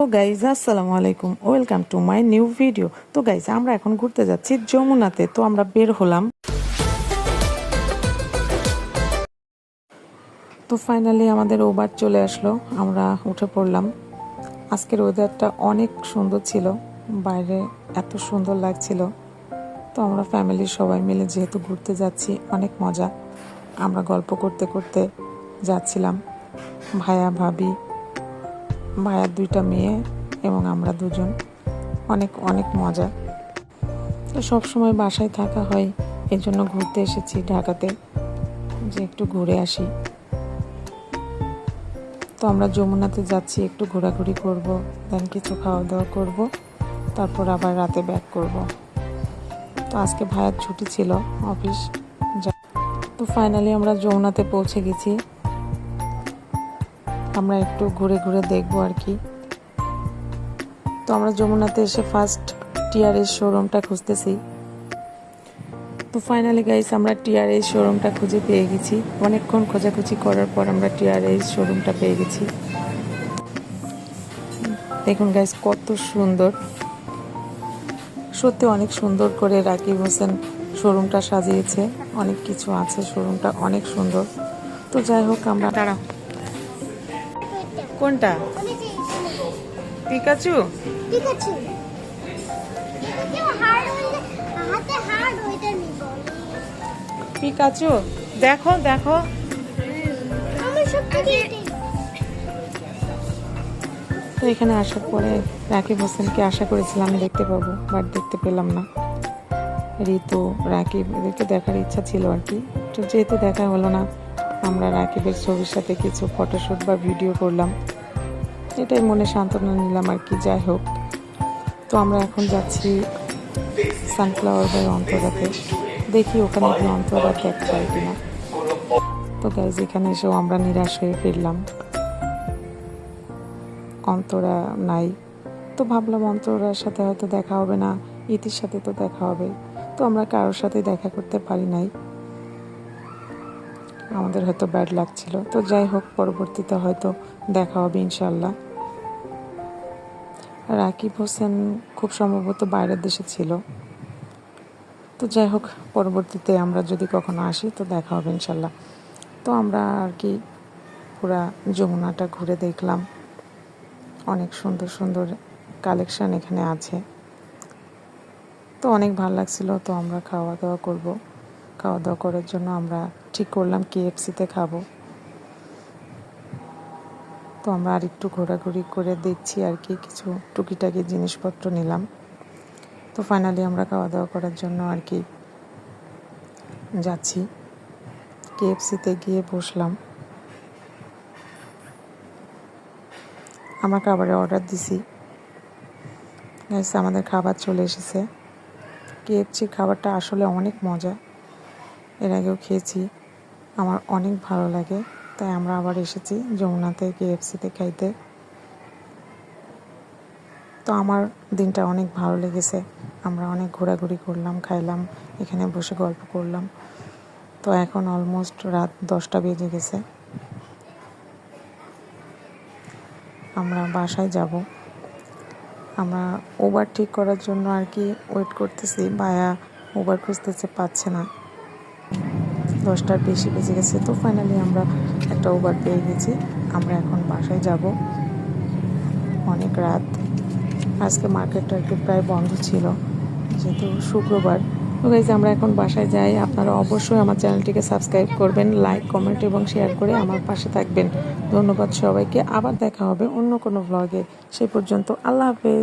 তো গাইজ আসসালামু আলাইকুম। Welcome to my new video তো গাইজ আমরা এখন ঘুরতে যাচ্ছি যমুনাতে। তো, আমরা বের হলাম। তো ফাইনালি আমাদের ওবার চলে আসলো। আমরা উঠে পড়লাম। আজকের ওয়েদারটা অনেক সুন্দর ছিল। বাইরে এত সুন্দর লাগছিল। তো, আমরা ফ্যামিলির সবাই মিলে যেহেতু ঘুরতে যাচ্ছি, অনেক মজা। আমরা গল্প করতে করতে যাচ্ছিলাম। ভাইয়া, ভাবি ভাইয়ার দুইটা মেয়ে এবং আমরা দুজন। অনেক অনেক মজা। তো সবসময় বাসায় থাকা হয় এই জন্য ঘুরতে এসেছি ঢাকাতে, যে একটু ঘুরে আসি। তো আমরা যমুনাতে যাচ্ছি, একটু ঘোরাঘুরি করব, দেন কিছু খাওয়া দাওয়া করব, তারপর আবার রাতে ব্যাক করব। তো আজকে ভাইয়ার ছুটি ছিল, অফিস তো ফাইনালি আমরা যমুনাতে পৌঁছে গেছি। আমরা একটু ঘুরে ঘুরে দেখব আর কি। তো আমরা যমুনাতে এসে ফার্স্ট টিআরএস শোরুমটা খুঁজতেছি। তো ফাইনালি গাইস আমরা টিআরএস শোরুমটা খুঁজে পেয়ে গেছি। অনেকক্ষণ খোঁজাখুঁজি করার পর আমরা টিআরএস শোরুমটা পেয়ে গেছি। দেখুন গাইস কত সুন্দর। সত্যি অনেক সুন্দর করে রাকিব হোসেন শোরুমটা সাজিয়েছে। অনেক কিছু আছে শোরুমটা অনেক সুন্দর। তো যাই হোক আমরা কোনটা? পিকাচু? পিকাচু। দেখো দেখো। আমি তো এখানে আসার পরে রাকিব হোসেনকে আশা করেছিলাম দেখতে পাবো বাট দেখতে পেলাম না। ঋতু রাকিব এদেরকে দেখার ইচ্ছা ছিল আর কি। তো যেহেতু দেখা হলো না আমরা রাকিবের ছবির সাথে কিছু ফটোশ্যুট বা ভিডিও করলাম। এটাই মনে সান্ত্বনা নিলাম আর কি, যাই হোক। তো আমরা এখন যাচ্ছি সানফ্লাওয়ার বাই অন্তরাতে। দেখি ওখানে কি অন্তরা ক্যাক পাই কিনা। তো গাইজ এখানে এসেও আমরা নিরাশ হয়ে ফিরলাম। অন্তরা নাই। তো ভাবলাম অন্তরার সাথে হয়তো দেখা হবে না, ইতির সাথে তো দেখা হবে। তো আমরা কারোর সাথে দেখা করতে পারি নাই। আমাদের হয়তো ব্যাড লাগছিল তো যাই হোক, পরবর্তীতে হয়তো দেখা হবে ইনশাল্লাহ রাকিব হোসেন খুব সম্ভবত বাইরের দেশে ছিল। তো যাই হোক, পরবর্তীতে আমরা যদি কখনো আসি, তো দেখা হবে ইনশাল্লাহ তো আমরা আর কি পুরা যমুনাটা ঘুরে দেখলাম। অনেক সুন্দর সুন্দর কালেকশান এখানে আছে। তো অনেক ভালো লাগছিল, তো আমরা খাওয়া দাওয়া করব। খাওয়া দাওয়া করার জন্য আমরা ঠিক করলাম কেএফসিতে খাব। তো আমরা আর একটু ঘোরাঘুরি করে দেখছি আর কি, কিছু টুকিটাকি জিনিসপত্র নিলাম। তো ফাইনালি আমরা খাওয়া দাওয়া করার জন্য আর কি যাচ্ছি। কেএফসিতে গিয়ে বসলাম। আমরা খাবারের অর্ডার দিছি। আমাদের খাবার চলে এসেছে। কেএফসির খাবারটা আসলে অনেক মজা। এর আগেও খেয়েছি। আমার অনেক ভালো লাগে। তাই আমরা আবার এসেছি যমুনাতে কেএফসিতে খাইতে। তো আমার দিনটা অনেক ভালো লেগেছে। আমরা অনেক ঘোরাঘুরি করলাম, খাইলাম, এখানে বসে গল্প করলাম। তো এখন অলমোস্ট রাত দশটা বেজে গেছে। আমরা বাসায় যাব। আমরা ওবার ঠিক করার জন্য আর কি ওয়েট করতেছি। ভায়া ওবার খুঁজতেছে, পাচ্ছে না। দশটার বেশি বেজে গেছে, তো ফাইনালি আমরা একটা ওবার পেয়ে গেছি। আমরা এখন বাসায় যাব। অনেক রাত। আজকে মার্কেটটা একটু প্রায় বন্ধ ছিল, যেহেতু শুক্রবার। তো গাইজ আমরা এখন বাসায় যাই। আপনারা অবশ্যই আমার চ্যানেলটিকে সাবস্ক্রাইব করবেন লাইক কমেন্ট এবং শেয়ার করে আমার পাশে থাকবেন। ধন্যবাদ সবাইকে। আবার দেখা হবে অন্য কোনো ভ্লগে সেই পর্যন্ত আল্লাহ হাফেজ।